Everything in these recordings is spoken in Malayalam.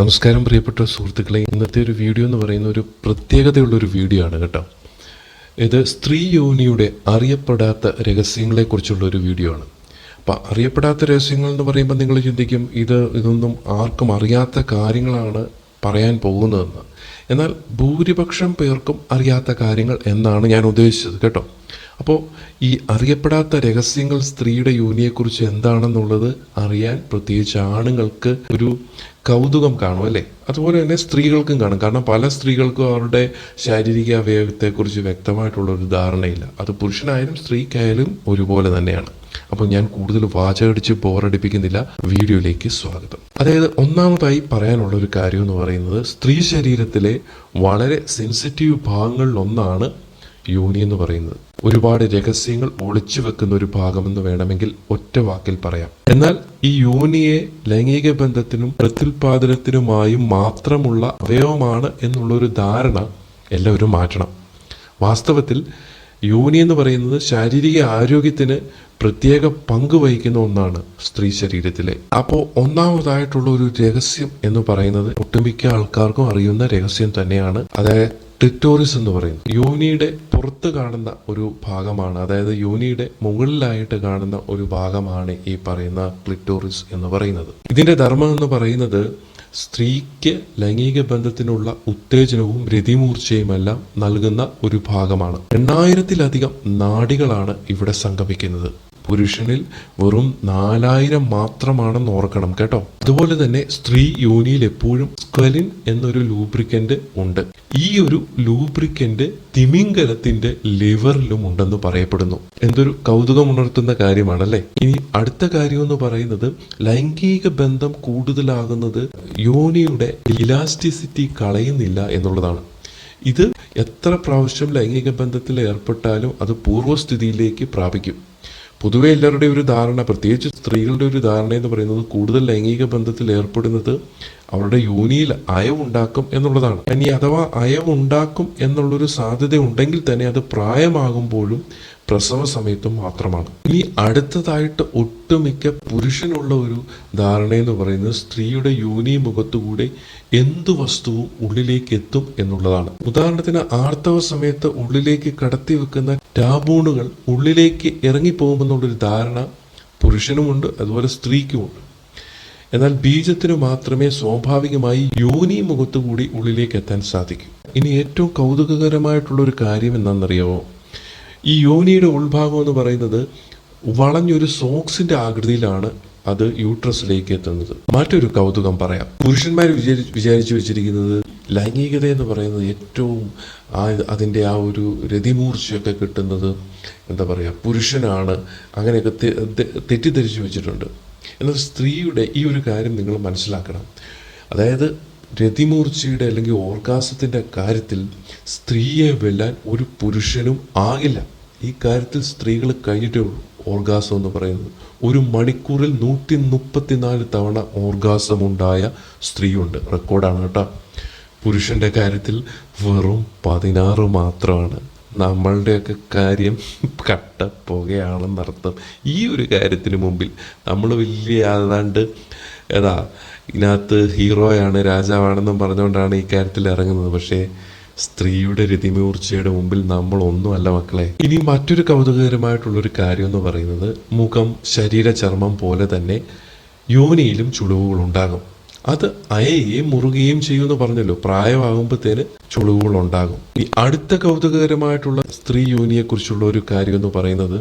നമസ്കാരം പ്രിയപ്പെട്ട സുഹൃത്തുക്കളെ. ഇന്നത്തെ ഒരു വീഡിയോ എന്ന് പറയുന്ന ഒരു പ്രത്യേകതയുള്ള ഒരു വീഡിയോ ആണ് കേട്ടോ. ഇത് സ്ത്രീ യോനിയുടെ അറിയപ്പെടാത്ത രഹസ്യങ്ങളെക്കുറിച്ചുള്ള ഒരു വീഡിയോ ആണ്. അപ്പം അറിയപ്പെടാത്ത രഹസ്യങ്ങൾ എന്ന് പറയുമ്പോൾ നിങ്ങൾ ചിന്തിക്കും ഇത് ഇതൊന്നും ആർക്കും അറിയാത്ത കാര്യങ്ങളാണ് പറയാൻ പോകുന്നതെന്ന്. എന്നാൽ ഭൂരിപക്ഷം പേർക്കും അറിയാത്ത കാര്യങ്ങൾ എന്നാണ് ഞാൻ ഉദ്ദേശിച്ചത് കേട്ടോ. അപ്പോൾ ഈ അറിയപ്പെടാത്ത രഹസ്യങ്ങൾ സ്ത്രീയുടെ യോനിയെക്കുറിച്ച് എന്താണെന്നുള്ളത് അറിയാൻ പ്രത്യേകിച്ച് ആണുങ്ങൾക്ക് ഒരു കൗതുകം കാണും അല്ലേ? അതുപോലെ തന്നെ സ്ത്രീകൾക്കും കാണും. കാരണം പല സ്ത്രീകൾക്കും അവരുടെ ശാരീരിക അവയവത്തെക്കുറിച്ച് വ്യക്തമായിട്ടുള്ള ഒരു ധാരണയില്ല. അത് പുരുഷനായാലും സ്ത്രീക്കായാലും ഒരുപോലെ തന്നെയാണ്. അപ്പോൾ ഞാൻ കൂടുതൽ വാചകടിച്ച് ബോറടിപ്പിക്കുന്നില്ല. വീഡിയോയിലേക്ക് സ്വാഗതം. അതായത് ഒന്നാമതായി പറയാനുള്ള ഒരു കാര്യം എന്ന് പറയുന്നത് സ്ത്രീ ശരീരത്തിലെ വളരെ സെൻസിറ്റീവ് ഭാഗങ്ങളിലൊന്നാണ് യോനി എന്ന് പറയുന്നത്. ഒരുപാട് രഹസ്യങ്ങൾ ഒളിച്ചു വെക്കുന്ന ഒരു ഭാഗമെന്ന് വേണമെങ്കിൽ ഒറ്റ വാക്കിൽ പറയാം. എന്നാൽ ഈ യോനിയെ ലൈംഗിക ബന്ധത്തിനും പ്രത്യുൽപാദനത്തിനുമായും മാത്രമുള്ള അവയവമാണ് എന്നുള്ളൊരു ധാരണ എല്ലാവരും മാറ്റണം. വാസ്തവത്തിൽ യോനി എന്ന് പറയുന്നത് ശാരീരിക ആരോഗ്യത്തിന് പ്രത്യേക പങ്ക് വഹിക്കുന്ന ഒന്നാണ് സ്ത്രീ ശരീരത്തിലെ. അപ്പോൾ ഒന്നാമതായിട്ടുള്ള ഒരു രഹസ്യം എന്ന് പറയുന്നത് ഒട്ടുമിക്ക ആൾക്കാർക്കും അറിയുന്ന രഹസ്യം തന്നെയാണ്. അതായത് ട്രിറ്റോറിസ് എന്ന് പറയുന്നത്. യോനിയുടെ പുറത്ത് കാണുന്ന ഒരു ഭാഗമാണ്. അതായത് യോനിയുടെ മുകളിലായിട്ട് കാണുന്ന ഒരു ഭാഗമാണ് ഈ പറയുന്ന ക്ലിറ്റോറിസ് എന്ന് പറയുന്നത്. ഇതിന്റെ ധർമ്മം എന്ന് പറയുന്നത് സ്ത്രീക്ക് ലൈംഗിക ബന്ധത്തിനുള്ള ഉത്തേജനവും രതിമൂർച്ചയുമെല്ലാം നൽകുന്ന ഒരു ഭാഗമാണ്. എണ്ണായിരത്തിലധികം നാടികളാണ് ഇവിടെ സംഗമിക്കുന്നത്. പുരുഷനിൽ വെറും നാലായിരം മാത്രമാണെന്ന് ഓർക്കണം കേട്ടോ. അതുപോലെ തന്നെ സ്ത്രീ യോനിയിൽ എപ്പോഴും സ്ക്വലിൻ എന്നൊരു ലൂബ്രിക്കന്റ് ഉണ്ട്. ഈ ഒരു ലൂബ്രിക്കന്റ് തിമിംഗലത്തിന്റെ ലിവറിലും ഉണ്ടെന്ന് പറയപ്പെടുന്നു. എന്തൊരു കൗതുകമുണർത്തുന്ന കാര്യമാണല്ലേ? ഇനി അടുത്ത കാര്യം എന്ന് പറയുന്നത് ലൈംഗിക ബന്ധം കൂടുതലാകുന്നത് യോനിയുടെ ഇലാസ്റ്റിസിറ്റി കളയുന്നില്ല എന്നുള്ളതാണ്. ഇത് എത്ര പ്രാവശ്യം ലൈംഗിക ബന്ധത്തിൽ ഏർപ്പെട്ടാലും അത് പൂർവസ്ഥിതിയിലേക്ക് പ്രാപിക്കും. പൊതുവെ എല്ലാവരുടെയും ഒരു ധാരണ പ്രത്യേകിച്ച് സ്ത്രീകളുടെ ഒരു ധാരണ എന്ന് പറയുന്നത് കൂടുതൽ ലൈംഗിക ബന്ധത്തിൽ ഏർപ്പെടുന്നത് അവരുടെ യോനിയിൽ അയവുണ്ടാക്കും എന്നുള്ളതാണ്. ഇനി അഥവാ അയവുണ്ടാക്കും എന്നുള്ളൊരു സാധ്യത ഉണ്ടെങ്കിൽ തന്നെ അത് പ്രായമാകുമ്പോഴും പ്രസവ സമയത്തും മാത്രമാണ്. ഇനി അടുത്തതായിട്ട് ഒട്ടുമിക്ക പുരുഷനുള്ള ഒരു ധാരണ എന്ന് പറയുന്നത് സ്ത്രീയുടെ യോനി മുഖത്തുകൂടെ എന്തു വസ്തുവും ഉള്ളിലേക്ക് എത്തും എന്നുള്ളതാണ്. ഉദാഹരണത്തിന് ആർത്തവ സമയത്ത് ഉള്ളിലേക്ക് കടത്തി വെക്കുന്ന ടാബൂണുകൾ ഉള്ളിലേക്ക് ഇറങ്ങിപ്പോകുമെന്നുള്ളൊരു ധാരണ പുരുഷനുമുണ്ട് അതുപോലെ സ്ത്രീക്കുമുണ്ട്. എന്നാൽ ബീജത്തിന് മാത്രമേ സ്വാഭാവികമായി യോനി മുഖത്തുകൂടി ഉള്ളിലേക്ക് എത്താൻ സാധിക്കൂ. ഇനി ഏറ്റവും കൗതുകകരമായിട്ടുള്ള ഒരു കാര്യം എന്താണെന്നറിയാമോ ഈ യോനിയുടെ ഉൾഭാഗം എന്ന് പറയുന്നത് വളഞ്ഞൊരു സോക്സിന്റെ ആകൃതിയിലാണ് അത് യൂട്രസിലേക്ക് എത്തുന്നത്. മറ്റൊരു കൗതുകം പറയാം. പുരുഷന്മാർ വിചാരി വിചാരിച്ചു വെച്ചിരിക്കുന്നത് ലൈംഗികത എന്ന് പറയുന്നത് ഏറ്റവും ആ അതിന്റെ ആ ഒരു രതിമൂർച്ചയൊക്കെ കിട്ടുന്നത് എന്താ പറയുക പുരുഷനാണ്. അങ്ങനെയൊക്കെ തെറ്റിദ്ധരിച്ചു വെച്ചിട്ടുണ്ട്. എന്നാൽ സ്ത്രീയുടെ ഈ ഒരു കാര്യം നിങ്ങൾ മനസ്സിലാക്കണം. അതായത് രതിമൂർച്ചയുടെ അല്ലെങ്കിൽ ഓർഗാസത്തിന്റെ കാര്യത്തിൽ സ്ത്രീയെ വെല്ലാൻ ഒരു പുരുഷനും ആകില്ല. ഈ കാര്യത്തിൽ സ്ത്രീകൾ കഴിഞ്ഞിട്ടേ ഉള്ളൂ ഓർഗാസം എന്ന് പറയുന്നത്. ഒരു മണിക്കൂറിൽ നൂറ്റി മുപ്പത്തിനാല് തവണ ഓർഗാസം ഉണ്ടായ സ്ത്രീയുണ്ട്. റെക്കോർഡാണ് കേട്ടോ. പുരുഷന്റെ കാര്യത്തിൽ വെറും പതിനാറ് മാത്രമാണ്. നമ്മളുടെയൊക്കെ കാര്യം കട്ട പുകയാണെന്നർത്ഥം ഈ ഒരു കാര്യത്തിന് മുമ്പിൽ നമ്മൾ വലിയ ഏതാണ്ട് ഏതാ ഇതിനകത്ത് ഹീറോയാണ് രാജാവാണെന്നും പറഞ്ഞുകൊണ്ടാണ് ഈ കാര്യത്തിൽ ഇറങ്ങുന്നത്. പക്ഷേ സ്ത്രീയുടെ രതിമൂർച്ചയുടെ മുമ്പിൽ നമ്മൾ ഒന്നുമല്ല മക്കളെ. ഇനി മറ്റൊരു കൗതുകകരമായിട്ടുള്ളൊരു കാര്യം എന്ന് പറയുന്നത് മുഖം ശരീരചർമ്മം പോലെ തന്നെ യോനിയിലും ചുളിവുകൾ ഉണ്ടാകും അത് അയയുകയും മുറുകുകയും ചെയ്യുമെന്ന് പറഞ്ഞല്ലോ. പ്രായമാകുമ്പോഴത്തേന് ചുളിവുകൾ ഉണ്ടാകും ഈ അടുത്ത കൗതുകകരമായിട്ടുള്ള സ്ത്രീ യോനിയെ കുറിച്ചുള്ള ഒരു കാര്യം എന്ന് പറയുന്നത്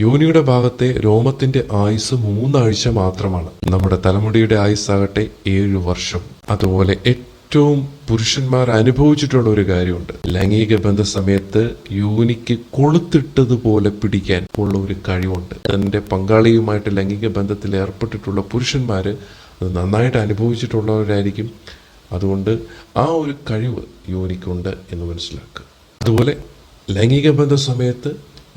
യോനിയുടെ ഭാഗത്തെ രോമത്തിന്റെ ആയുസ് മൂന്നാഴ്ച മാത്രമാണ്. നമ്മുടെ തലമുടിയുടെ ആയുസ്സാകട്ടെ ഏഴു വർഷം. അതുപോലെ ഏറ്റവും പുരുഷന്മാർ അനുഭവിച്ചിട്ടുള്ള ഒരു കാര്യമുണ്ട്. ലൈംഗിക ബന്ധ സമയത്ത് യോനിക്ക് കൊളുത്തിട്ടതുപോലെ പിടിക്കാൻ ഉള്ള ഒരു കഴിവുണ്ട്. തന്റെ പങ്കാളിയുമായിട്ട് ലൈംഗിക ബന്ധത്തിൽ ഏർപ്പെട്ടിട്ടുള്ള പുരുഷന്മാര് അത് നന്നായിട്ട് അനുഭവിച്ചിട്ടുള്ളവരായിരിക്കും. അതുകൊണ്ട് ആ ഒരു കഴിവ് യോനിക്കുണ്ട് എന്ന് മനസ്സിലാക്കുക. അതുപോലെ ലൈംഗിക ബന്ധ സമയത്ത്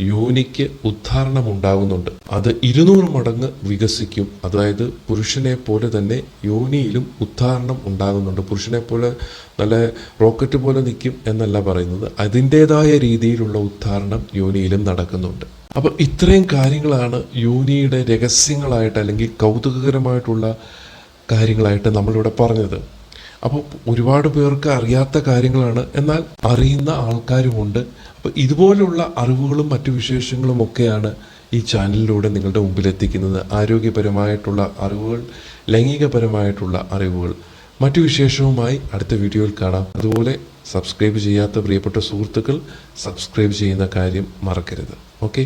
യോനിക്ക് ഉദ്ധാരണം ഉണ്ടാകുന്നുണ്ട് അത് ഇരുന്നൂറ് മടങ്ങ് വികസിക്കും. അതായത് പുരുഷനെ പോലെ തന്നെ യോനിയിലും ഉദ്ധാരണം ഉണ്ടാകുന്നുണ്ട്. പുരുഷനെ പോലെ നല്ല റോക്കറ്റ് പോലെ നിൽക്കും എന്നല്ല പറയുന്നത്. അതിന്റെതായ രീതിയിലുള്ള ഉദ്ധാരണം യോനിയിലും നടക്കുന്നുണ്ട്. അപ്പോൾ ഇത്രയും കാര്യങ്ങളാണ് യോനിയുടെ രഹസ്യങ്ങളായിട്ട് അല്ലെങ്കിൽ കൗതുകകരമായിട്ടുള്ള കാര്യങ്ങളായിട്ട് നമ്മളിവിടെ പറഞ്ഞത്. അപ്പോൾ ഒരുപാട് പേർക്ക് അറിയാത്ത കാര്യങ്ങളാണ്. എന്നാൽ അറിയുന്ന ആൾക്കാരുമുണ്ട്. അപ്പോൾ ഇതുപോലുള്ള അറിവുകളും മറ്റു വിശേഷങ്ങളും ഒക്കെയാണ് ഈ ചാനലിലൂടെ നിങ്ങളുടെ മുമ്പിൽ എത്തിക്കുന്നത് ആരോഗ്യപരമായിട്ടുള്ള അറിവുകൾ ലൈംഗികപരമായിട്ടുള്ള അറിവുകൾ. മറ്റു വിശേഷവുമായി അടുത്ത വീഡിയോയിൽ കാണാം. അതുപോലെ സബ്സ്ക്രൈബ് ചെയ്യാത്ത പ്രിയപ്പെട്ട സുഹൃത്തുക്കൾ സബ്സ്ക്രൈബ് ചെയ്യുന്ന കാര്യം മറക്കരുത്. ഓക്കെ?